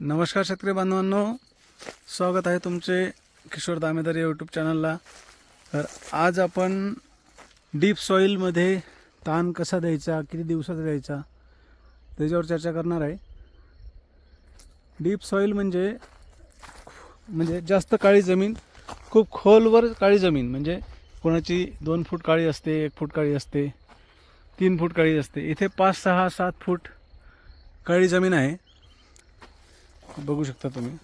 नमस्कार शेतकरी बांधवांनो. स्वागत आहे तुमचे किशोर दामेदार यूट्यूब चॅनलला तर आज आपण डीप सॉईलमध्ये ताण कसा द्यायचा किती दिवसात द्यायचा त्याच्यावर चर्चा करणार आहे. डीप सॉईल म्हणजे म्हणजे जास्त काळी जमीन खूप खोलवर काळी जमीन. म्हणजे कोणाची दोन फूट काळी असते एक फूट काळी असते तीन फूट काळी असते. इथे पाच सहा सात फूट काळी जमीन आहे. बघू शकता तुम्ही.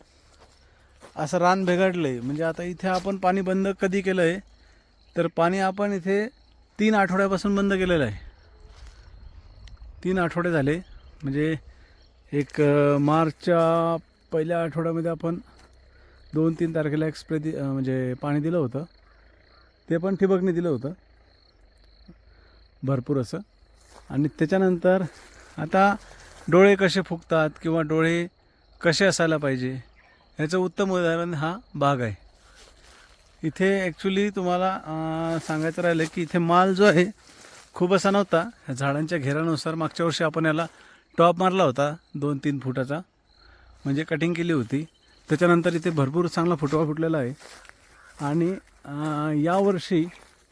असं रान भेगाडलं आहे म्हणजे आता इथे आपण पाणी बंद कधी केलं आहे तर पाणी आपण इथे तीन आठवड्यापासून बंद केलेलं आहे. तीन आठवडे झाले. म्हणजे एक मार्चच्या पहिल्या आठवड्यामध्ये आपण दोन तीन तारखेला एक स्प्रे दि म्हणजे पाणी दिलं होतं. ते पण ठिबकने दिलं होतं. भरपूर असं. आणि त्याच्यानंतर आता डोळे कसे फुगतात किंवा डोळे कसे असायला पाहिजे? ह्याचं उत्तम उदाहरण हा बाग आहे. इथे ॲक्च्युली तुम्हाला सांगायचं राहिलं की इथे माल जो आहे खूप असा नव्हता. ह्या झाडांच्या घेरानुसार मागच्या वर्षी आपण याला टॉप मारला होता दोन तीन फुटाचा. म्हणजे कटिंग केली होती. त्याच्यानंतर इथे भरपूर चांगला फुटवा फुटलेला आहे. आणि यावर्षी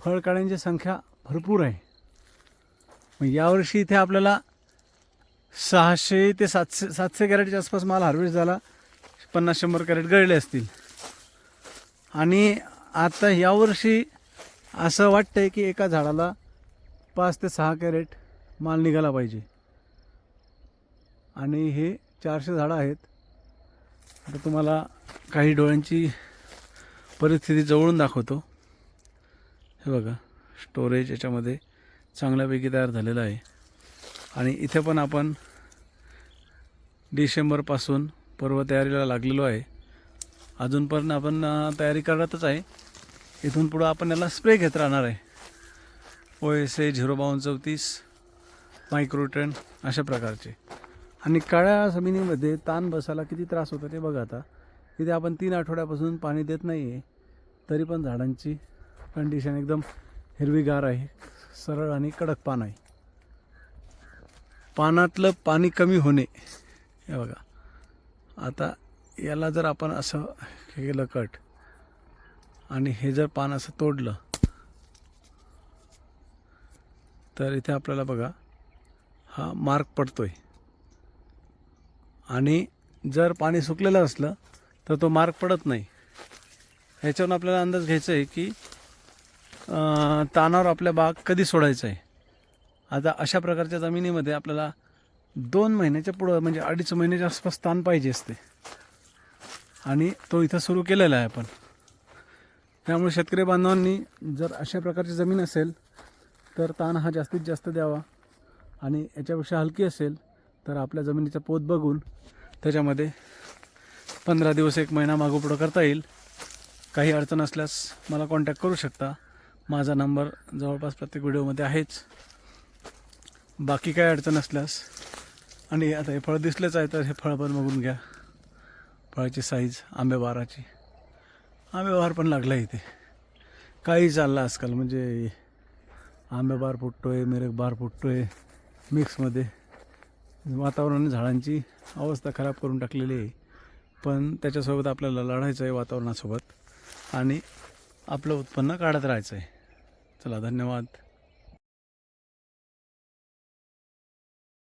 फळकाळ्यांची संख्या भरपूर आहे. मग यावर्षी इथे आपल्याला सहाशे ते सातशे सातशे कॅरेटच्या आसपास माल हार्वेस्ट झाला. पन्नास शंभर कॅरेट गळले असतील. आणि आता यावर्षी असं वाटतंय की एका झाडाला पाच ते सहा कॅरेट माल निघाला पाहिजे. आणि हे चारशे झाडं आहेत. आता तुम्हाला काही डोळ्यांची परिस्थिती जवळून दाखवतो. हे बघा स्टोरेज याच्यामध्ये चांगल्यापैकी तयार झालेलं आहे. आणि इथे पण आपण डिसेंबरपासून पर्व तयारीला लागलेलो आहे. अजून पण आपण तयारी करतच आहे. इथून पुढं आपण याला स्प्रे घेत राहणार आहे. ओ एस ए झिरो बावन्न चौतीस मायक्रोट्रेन अशा प्रकारचे. आणि काळ्या जमिनीमध्ये ताण बसायला किती त्रास होतो ते बघा आता. इथे आपण तीन आठवड्यापासून पाणी देत नाही आहे तरी पण झाडांची कंडिशन एकदम हिरवीगार आहे. सरळ आणि कडक पान आहे. पानातलं पाणी कमी होणे. हे बघा. आता याला जर आपण असं केलं कट आणि हे जर पान असं तोडलं तर इथे आपल्याला बघा हा मार्क पडतो आहे आणि जर पाणी सुकलेलं असलं तर तो मार्क पडत नाही. ह्याच्यावरून आपल्याला अंदाज घ्यायचा आहे की तानावर आपल्या बाग कधी सोडायचं आहे? आता अशा प्रकारच्या जमिनीमध्ये आपल्याला दोन महिन्याच्या पुढं म्हणजे अडीच महिन्याच्या आसपास ताण पाहिजे असते. आणि तो इथं सुरू केलेला आहे आपण. त्यामुळे शेतकरी बांधवांनी जर अशा प्रकारची जमीन असेल तर ताण हा जास्तीत जास्त द्यावा. आणि याच्यापेक्षा हलकी असेल तर आपल्या जमिनीचा पोत बघून त्याच्यामध्ये पंधरा दिवस एक महिना मागोपुढं करता येईल. काही अडचण असल्यास मला कॉन्टॅक्ट करू शकता. माझा नंबर जवळपास प्रत्येक व्हिडिओमध्ये आहेच. बाकी काय अडचण असल्यास. आणि आता हे फळ दिसलेच आहे तर हे फळ पण बघून घ्या. फळाची साईज आंबेबाराची आंबेबार पण लागला इथे. काही चाललं आजकाल म्हणजे आंबेबार बार फुटतो आहे मिक्समध्ये वातावरणाने झाडांची अवस्था खराब करून टाकलेली आहे. पण त्याच्यासोबत आपल्याला लढायचं आहे वातावरणासोबत. आणि आपलं उत्पन्न काढत राहायचं आहे. चला धन्यवाद.